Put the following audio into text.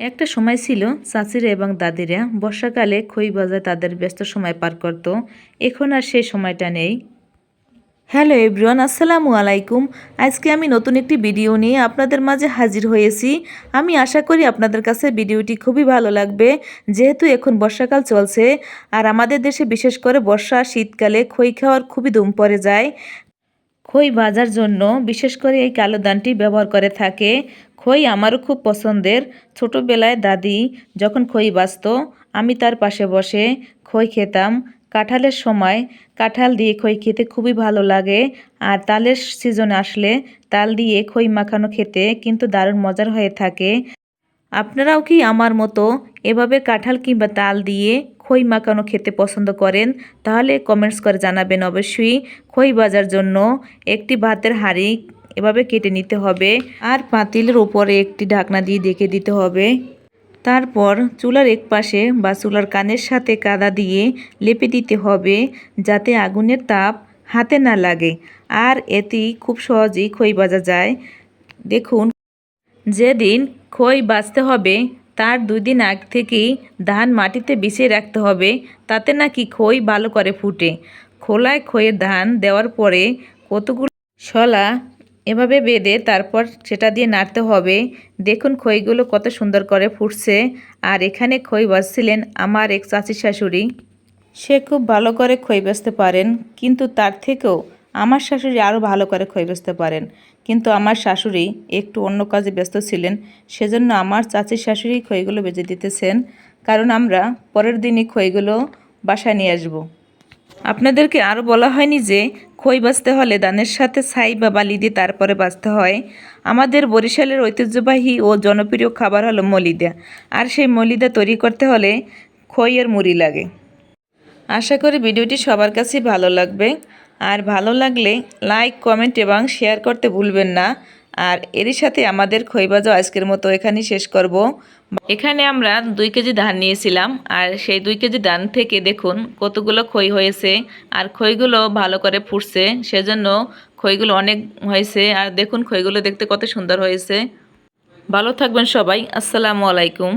একটা সময় ছিল চাচিরা এবং দাদিরা বর্ষাকালে খই বাজায় তাদের ব্যস্ত সময় পার করত। এখন আর সেই সময়টা নেই। হ্যালো এভরিওয়ান আসসালামু আলাইকুম। আজকে আমি নতুন একটি ভিডিও নিয়ে আপনাদের মাঝে হাজির হয়েছি। আমি আশা করি আপনাদের কাছে ভিডিওটি খুবই ভালো লাগবে যেহেতু এখন বর্ষাকাল চলছে আর আমাদের দেশে বিশেষ করে বর্ষা শীতকালে খই খাওয়ার খুবই ধুম পড়ে যায়। খই ভাজার জন্য বিশেষ করে এই কালো দানটি ব্যবহার করে থাকে। খই আমারও খুব পছন্দের। ছোটোবেলায় দাদি যখন খই বাজতো আমি তার পাশে বসে খই খেতাম। কাঁঠালের সময় কাঁঠাল দিয়ে খই খেতে খুবই ভালো লাগে আর তালের সিজন আসলে তাল দিয়ে খই মাখানো খেতে কিন্তু দারুণ মজার হয়ে থাকে। আপনারাও কি আমার মতো এভাবে কাঁঠাল কিংবা তাল দিয়ে খই মাখানো খেতে পছন্দ করেন? তাহলে কমেন্টস করে জানাবেন অবশ্যই। খই বাজার জন্য একটি ভাতের হাঁড়ি এভাবে কেটে নিতে হবে আর পাতিলের উপরে একটি ঢাকনা দিয়ে ডেকে দিতে হবে। তারপর চুলার এক পাশে বা চুলার কানের সাথে কাদা দিয়ে লেপে দিতে হবে যাতে আগুনের তাপ হাতে না লাগে। আর এতেই খুব সহজেই খই বাজা যায়। দেখুন, যেদিন খই বাজতে হবে, তার দুই দিন আগ থেকেই ধান মাটিতে বিছিয়ে রাখতে হবে, তাতে নাকি খই ভালো করে ফুটে। খোলায় খইয়ের ধান দেওয়ার পরে কতগুলো শলা এভাবে বেঁধে তারপর সেটা দিয়ে নাড়তে হবে। দেখুন খইগুলো কত সুন্দর করে ফুটছে। আর এখানে খই বাজছিলেন আমার এক চাচি শাশুড়ি। সে খুব ভালো করে খই বেচতে পারেন, কিন্তু তার থেকেও আমার শাশুড়ি আরও ভালো করে খই বেচতে পারেন। কিন্তু আমার শাশুড়ি একটু অন্য কাজে ব্যস্ত ছিলেন, সেজন্য আমার চাচির শাশুড়ি খইগুলো বেজে দিতেছেন। কারণ আমরা পরের দিনই খইগুলো বাসায় নিয়ে আসব। আপনাদেরকে আরও বলা হয়নি যে খই বাঁচতে হলে দানের সাথে ছাই বা বালি দিয়ে তারপরে বাঁচতে হয়। আমাদের বরিশালের ঐতিহ্যবাহী ও জনপ্রিয় খাবার হলো মলিদা। আর সেই মলিদা তৈরি করতে হলে খই আর মুড়ি লাগে। আশা করি ভিডিওটি সবার কাছেই ভালো লাগবে। আর ভালো লাগলে লাইক, কমেন্ট এবং শেয়ার করতে ভুলবেন না। আর এরই সাথে আমাদের খৈবাজও আজকের মতো এখানেই শেষ করব। এখানে আমরা দুই কেজি ধান নিয়েছিলাম আর সেই দুই কেজি ধান থেকে দেখুন কতগুলো খই হয়েছে আর খইগুলো ভালো করে ফুটছে, সেজন্য খইগুলো অনেক হয়েছে আর দেখুন খইগুলো দেখতে কত সুন্দর হয়েছে। ভালো থাকবেন সবাই, আসসালামু আলাইকুম।